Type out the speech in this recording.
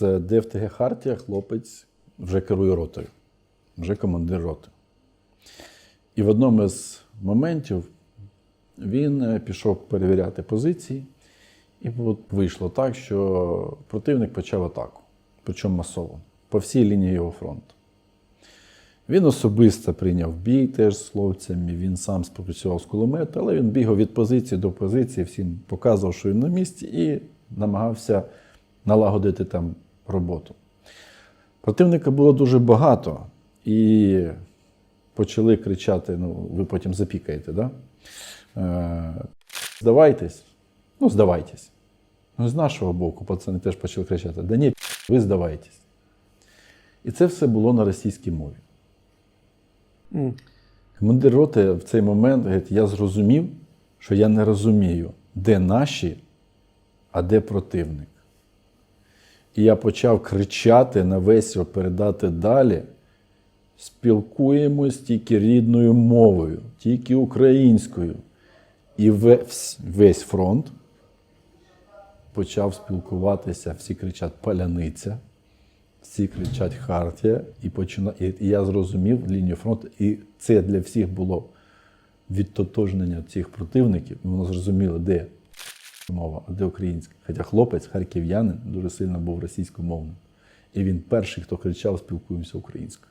з ДФТГ Хартія хлопець вже керує ротою, вже командир роти. І в одному з моментів він е, пішов перевіряти позиції, і от вийшло так, що противник почав атаку, причому масово, по всій лінії його фронту. Він особисто прийняв бій теж з хлопцями, він сам спрацював з кулемету, але він бігав від позиції до позиції, всім показував, що він на місці, і намагався налагодити там роботу. Противника було дуже багато, і почали кричати: ну, ви потім запікаєте, да? Е, здавайтесь, ну, здавайтесь. Ну, з нашого боку, пацани теж почали кричати: да ні, ви здавайтесь. І це все було на російській мові. Командир роти в цей момент говорить, я зрозумів, що я не розумію, де наші, а де противник. І я почав кричати на весь передати далі. Спілкуємось тільки рідною мовою, тільки українською. І весь, фронт почав спілкуватися, всі кричать Паляниця, всі кричать Хартія, і, почина... і я зрозумів лінію фронту. І це для всіх було відтотожнення цих противників. І воно зрозуміло, де мова, а де українська. Хоча хлопець, харків'янин, дуже сильно був російськомовним. І він перший, хто кричав, спілкуємося українською.